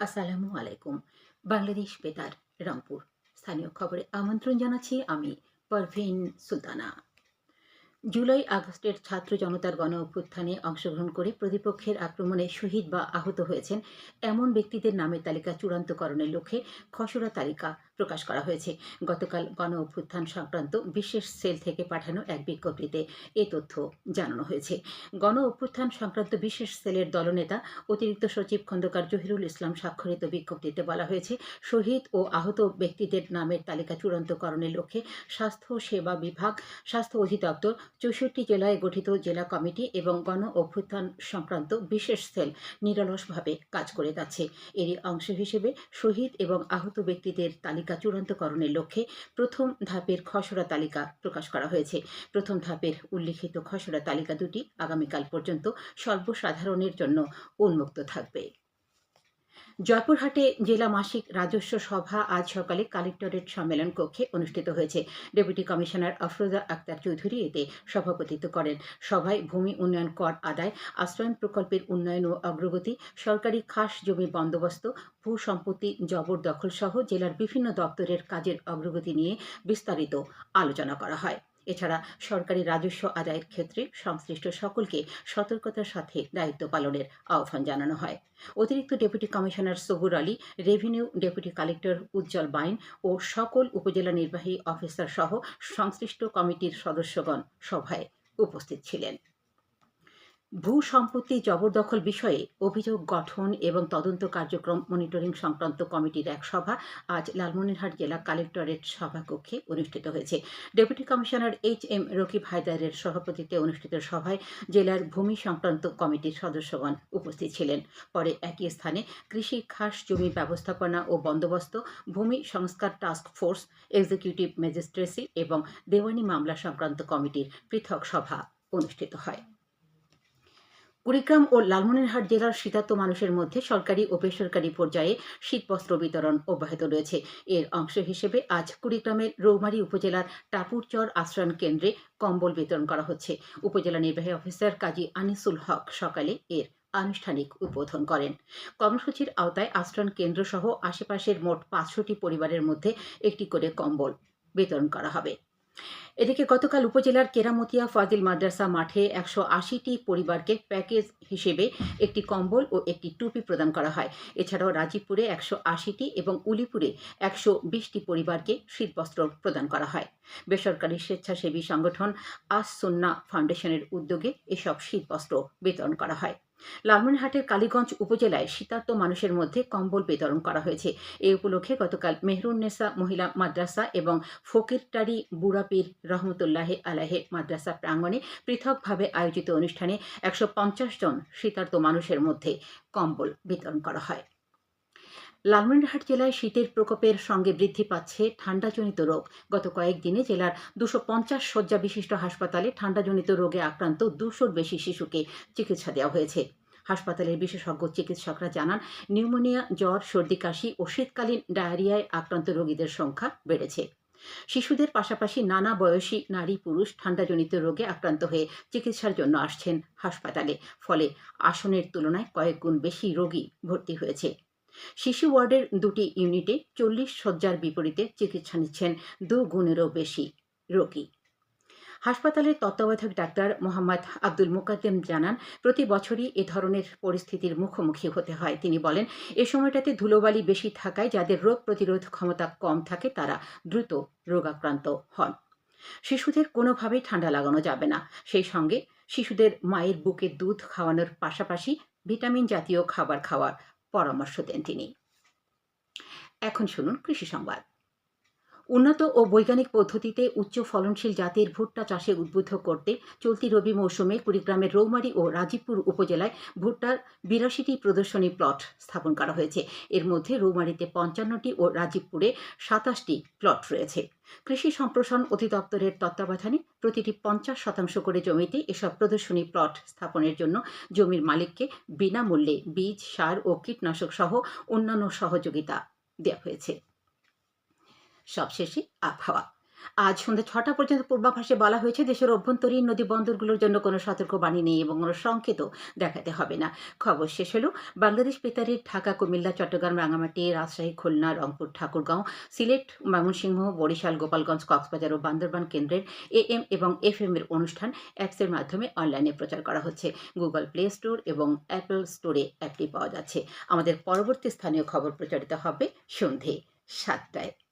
আসসালামু আলাইকুম। বাংলাদেশ বেতার, রংপুর। স্থানীয় খবরে আমন্ত্রণ জানাচ্ছি আমি পারভিন সুলতানা। জুলাই আগস্টের ছাত্র জনতার গণ অভ্যুত্থানে অংশগ্রহণ করে প্রতিপক্ষের আক্রমণে শহীদ বা আহত হয়েছেন এমন ব্যক্তিদের নামের তালিকা চূড়ান্তকরণের লক্ষ্যে খসড়া তালিকা প্রকাশ করা হয়েছে। গতকাল গণ অভ্যুত্থান সংক্রান্ত বিশেষ সেল থেকে পাঠানো এক বিজ্ঞপ্তিতে এ তথ্য জানানো হয়েছে। গণ অভ্যুত্থান সংক্রান্ত বিশেষ সেলের দলনেতা, অতিরিক্ত সচিব খন্দকার জহিরুল ইসলাম স্বাক্ষরিত বিজ্ঞপ্তিতে বলা হয়েছে, শহীদ ও আহত ব্যক্তিদের নামের তালিকা চূড়ান্তকরণের লক্ষ্যে স্বাস্থ্য সেবা বিভাগ, স্বাস্থ্য অধিদপ্তর, চৌষট্টি জেলায় গঠিত জেলা কমিটি এবং গণ অভ্যুত্থান সংক্রান্ত বিশেষ সেল নিরলসভাবে কাজ করে যাচ্ছে। এরই অংশ হিসেবে শহীদ এবং আহত ব্যক্তিদের তালিকা চূড়ান্তকরণের লক্ষ্যে প্রথম ধাপের খসড়া তালিকা প্রকাশ করা হয়েছে। প্রথম ধাপের উল্লিখিত খসড়া তালিকা দুটি আগামীকাল পর্যন্ত সর্বসাধারণের জন্য উন্মুক্ত থাকবে। জয়পুরহাটে জেলা মাসিক রাজস্ব সভা আজ সকালে কালেক্টরেট সম্মেলন কক্ষে অনুষ্ঠিত হয়েছে। ডেপুটি কমিশনার আফরোজা আক্তার চৌধুরী এতে সভাপতিত্ব করেন। সভায় ভূমি উন্নয়ন কর আদায়, আশ্রয়ন প্রকল্পের উন্নয়ন ও অগ্রগতি, সরকারি খাস জমি বন্দোবস্ত, ভূ সম্পত্তি জবরদখল সহ জেলার বিভিন্ন দপ্তরের কাজের অগ্রগতি নিয়ে বিস্তারিত আলোচনা করা হয়। এছাড়া সরকারি রাজস্ব আদায়ের ক্ষেত্রে সংশ্লিষ্ট সকলকে সতর্কতার সাথে দায়িত্ব পালনের আহ্বান জানানো হয়। অতিরিক্ত deputy commissioner Sabur Ali, revenue deputy collector Ujjwal Bain ও সকল উপজেলা নির্বাহী অফিসার সহ সংশ্লিষ্ট কমিটির সদস্যগণ সভায় উপস্থিত ছিলেন। ভূ সম্পত্তি জবরদখল বিষয়ে অভিযোগ গঠন এবং তদন্ত কার্যক্রম মনিটরিং সংক্রান্ত কমিটির এক সভা আজ লালমনিরহাট জেলা কালেক্টরেট সভাকক্ষে অনুষ্ঠিত হয়েছে। Deputy commissioner H M Rakib হায়দারের সভাপতিত্বে অনুষ্ঠিত সভায় জেলার ভূমি সংক্রান্ত কমিটির সদস্যগণ উপস্থিত ছিলেন। পরে একই স্থানে কৃষি খাস জমি ব্যবস্থাপনা ও বন্দোবস্ত, ভূমি সংস্কার টাস্ক ফোর্স, এক্সিকিউটিভ ম্যাজিস্ট্রেসি এবং দেওয়ানি মামলা সংক্রান্ত কমিটির পৃথক সভা অনুষ্ঠিত হয়। কুড়িগ্রাম ও লালমনিরহাট জেলার শীতার্ত মানুষের মধ্যে সরকারি ও বেসরকারি পর্যায়ে শীতবস্ত্র বিতরণ অব্যাহত রয়েছে। এর অংশ হিসেবে আজ কুড়িগ্রামের রৌমারী উপজেলার টাপুরচর আশ্রয়ণ কেন্দ্রে কম্বল বিতরণ করা হচ্ছে। উপজেলা নির্বাহী অফিসার কাজী আনিসুল হক সকালে এর আনুষ্ঠানিক উদ্বোধন করেন। কর্মসূচির আওতায় আশ্রয়ণ কেন্দ্র সহ আশেপাশের মোট পাঁচশোটি পরিবারের মধ্যে একটি করে কম্বল বিতরণ করা হবে। এদিকে গতকাল উপজেলার কেরামতিয়া ফাজিল মাদ্রাসা মাঠে একশো আশিটি পরিবারকে প্যাকেজ হিসেবে একটি কম্বল ও একটি টুপি প্রদান করা হয়। এছাড়াও রাজীবপুরে একশো আশিটি এবং উলিপুরে একশো বিশটি পরিবারকে শীতবস্ত্র প্রদান করা হয়। বেসরকারি স্বেচ্ছাসেবী সংগঠন আস ফাউন্ডেশনের উদ্যোগে এসব শীতবস্ত্র বিতরণ করা হয়। লালমনিরহাটের কালীগঞ্জ উপজেলায় শীতার্ত মানুষের মধ্যে কম্বল বিতরণ করা হয়েছে। এই উপলক্ষে গতকাল মেহরুন্নেসা মহিলা মাদ্রাসা এবং ফকিরটারি বুড়াপীর রহমতুল্লাহ আলাহে মাদ্রাসা প্রাঙ্গণে পৃথকভাবে আয়োজিত অনুষ্ঠানে একশো পঞ্চাশ জন শীতার্ত মানুষের মধ্যে কম্বল বিতরণ করা হয়। লালমনিরহাট জেলায় শীতের প্রকোপের সঙ্গে বৃদ্ধি পাচ্ছে ঠান্ডাজনিত রোগ। গত কয়েকদিনে জেলার দুশো পঞ্চাশ শয্যা বিশিষ্ট হাসপাতালে ঠান্ডাজনিত রোগে আক্রান্ত দুশোর বেশি শিশুকে চিকিৎসা দেওয়া হয়েছে। হাসপাতালের বিশেষজ্ঞ চিকিৎসকরা জানান, নিউমোনিয়া, জ্বর, সর্দি, কাশি ও শীতকালীন ডায়রিয়ায় আক্রান্ত রোগীদের সংখ্যা বেড়েছে। শিশুদের পাশাপাশি নানা বয়সী নারী পুরুষ ঠান্ডাজনিত রোগে আক্রান্ত হয়ে চিকিৎসার জন্য আসছেন হাসপাতালে। ফলে আসনের তুলনায় কয়েক গুণ বেশি রোগী ভর্তি হয়েছে। শিশু ওয়ার্ডের দুটি ইউনিটে চল্লিশ শয্যার বিপরীতে চিকিৎসা নিচ্ছেন দু গুণেরও বেশি রোগী। হাসপাতালের তত্ত্বাবধায়ক ডাক্তার মোহাম্মদ আব্দুল মুকাদ্দেম জানান, প্রতি বছরই এ ধরনের পরিস্থিতির মুখোমুখি হতে হয়। তিনি বলেন, এ সময়টাতে ধুলোবালি বেশি থাকায় যাদের রোগ প্রতিরোধ ক্ষমতা কম থাকে, তারা দ্রুত রোগাক্রান্ত হন। শিশুদের কোনোভাবেই ঠান্ডা লাগানো যাবে না। সেই সঙ্গে শিশুদের মায়ের বুকে দুধ খাওয়ানোর পাশাপাশি ভিটামিন জাতীয় খাবার খাওয়ার পরামর্শ দেন তিনি। এখন শুনুন কৃষি সংবাদ। উন্নত ও বৈজ্ঞানিক পদ্ধতিতে উচ্চ ফলনশীল জাতের ভুট্টা চাষে উদ্বুদ্ধ করতে চলতি রবি মৌসুমে কুড়িগ্রামের রৌমারী ও রাজীবপুর উপজেলায় ভুট্টার বিরাশিটি প্রদর্শনী প্লট স্থাপন করা হয়েছে। এর মধ্যে রৌমারীতে পঞ্চান্নটি ও রাজীবপুরে সাতাশটি প্লট রয়েছে। কৃষি সম্প্রসারণ অধিদপ্তরের তত্ত্বাবধানে প্রতিটি পঞ্চাশ শতাংশ করে জমিতে এসব প্রদর্শনী প্লট স্থাপনের জন্য জমির মালিককে বিনামূল্যে বীজ, সার ও কীটনাশক সহ অন্যান্য সহযোগিতা দেওয়া হয়েছে। সবশেষে আবহাওয়া। আজ সন্ধ্যা ছটা পর্যন্ত পূর্বাভাসে বলা হয়েছে, দেশের অভ্যন্তরীণ নদী বন্দরগুলোর জন্য কোনো সতর্কবাণী নেই এবং কোনো সংকেতও দেখাতে হবে না। খবর শেষ হলো, বাংলাদেশ বেতারের ঢাকা, কুমিল্লা, চট্টগ্রাম রাঙামাটি রাজশাহী, খুলনা, রংপুর, ঠাকুরগাঁও, সিলেট, ময়মনসিংহ, বরিশাল, গোপালগঞ্জ, কক্সবাজার ও বান্দরবান কেন্দ্রের এএম এবং এফএম এর অনুষ্ঠান অ্যাপসের মাধ্যমে অনলাইনে প্রচার করা হচ্ছে। গুগল প্লে স্টোর এবং অ্যাপল স্টোরে অ্যাপটি পাওয়া যাচ্ছে। আমাদের পরবর্তী স্থানীয় খবর প্রচারিত হবে সন্ধে সাতটায়।